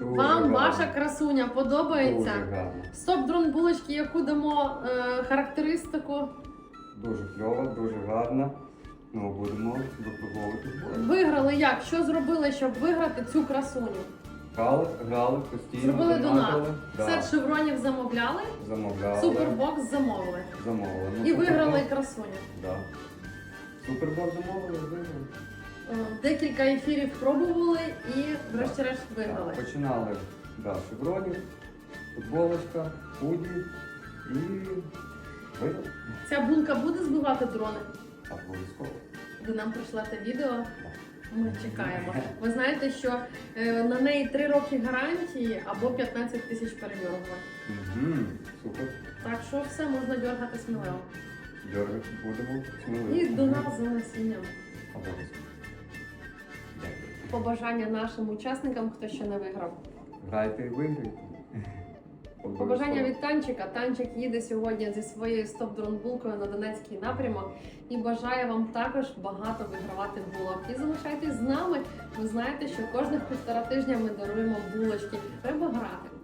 Вам ваша красуня подобається? Дуже. Стоп дрон булочки, яку дамо е, характеристику. Дуже кльово, дуже гарно. Ну, будемо випробовувати. Виграли як? Що зробили, щоб виграти цю красуню? Грали, грали, постійно. Зробили донат. донатили. Да. Сет шевронів замовляли, Замовляли. супербокс замовили. Замовили. Ну, І виграли супербокс- красуню. Да. Супербокс замовили, виграли. Е, Декілька ефірів пробували і врешті-решт виграли. Так, Починали да, шевронів, футболочка, худі і виграли. Ця булка буде збивати дрони? Обов'язково. Ви нам прийшлете відео. Ми чекаємо. Ви знаєте, що е, на неї 3 роки гарантії або 15 тисяч передьоргувань. Угу. Супер. Так що все можна дергати сміливо. Дергати будемо сміливо. І до нас за насінням. Обов'язково. Побажання нашим учасникам, хто ще не виграв. Грайте і виграйте. Побажання від танчика. Танчик їде сьогодні зі своєю стоп-дронбулкою на Донецький напрямок і бажає вам також багато вигравати булок. І залишайтесь з нами. Ви знаєте, що кожних півтора тижня ми даруємо булочки. Треба грати.